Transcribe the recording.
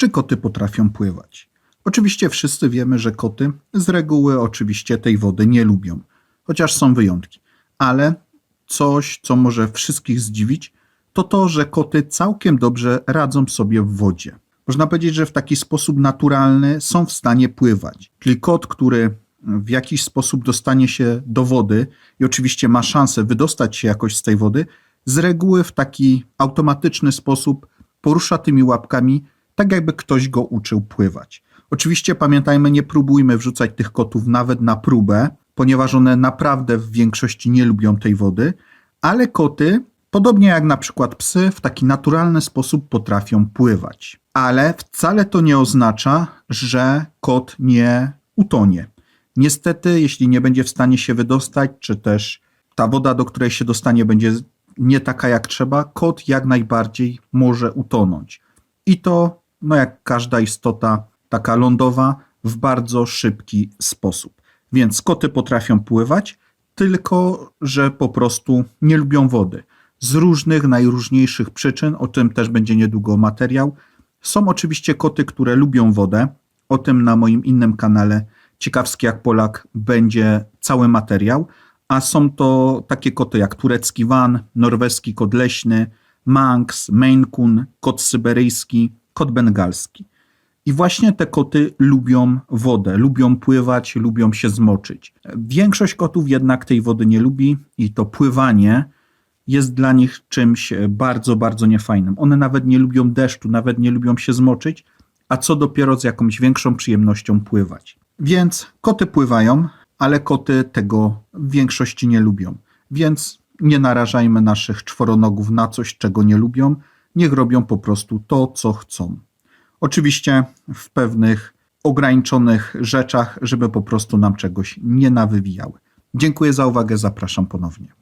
Czy koty potrafią pływać? Oczywiście wszyscy wiemy, że koty z reguły oczywiście tej wody nie lubią, chociaż są wyjątki. Ale coś, co może wszystkich zdziwić, to to, że koty całkiem dobrze radzą sobie w wodzie. Można powiedzieć, że w taki sposób naturalny są w stanie pływać. Czyli kot, który w jakiś sposób dostanie się do wody i oczywiście ma szansę wydostać się jakoś z tej wody, z reguły w taki automatyczny sposób porusza tymi łapkami, tak jakby ktoś go uczył pływać. Oczywiście pamiętajmy, nie próbujmy wrzucać tych kotów nawet na próbę, ponieważ one naprawdę w większości nie lubią tej wody, ale koty, podobnie jak na przykład psy, w taki naturalny sposób potrafią pływać. Ale wcale to nie oznacza, że kot nie utonie. Niestety, jeśli nie będzie w stanie się wydostać, czy też ta woda, do której się dostanie, będzie nie taka jak trzeba, kot jak najbardziej może utonąć. I to, no jak każda istota taka lądowa, w bardzo szybki sposób. Więc koty potrafią pływać, tylko że po prostu nie lubią wody. Z różnych, najróżniejszych przyczyn, o tym też będzie niedługo materiał. Są oczywiście koty, które lubią wodę. O tym na moim innym kanale Ciekawski jak Polak będzie cały materiał. A są to takie koty jak turecki van, norweski kot leśny, manx, maine coon, kot syberyjski, kot bengalski. I właśnie te koty lubią wodę, lubią pływać, lubią się zmoczyć. Większość kotów jednak tej wody nie lubi i to pływanie jest dla nich czymś bardzo, bardzo niefajnym. One nawet nie lubią deszczu, nawet nie lubią się zmoczyć, a co dopiero z jakąś większą przyjemnością pływać. Więc koty pływają, ale koty tego w większości nie lubią. Więc nie narażajmy naszych czworonogów na coś, czego nie lubią. Niech robią po prostu to, co chcą. Oczywiście w pewnych ograniczonych rzeczach, żeby po prostu nam czegoś nie nawywijały. Dziękuję za uwagę, zapraszam ponownie.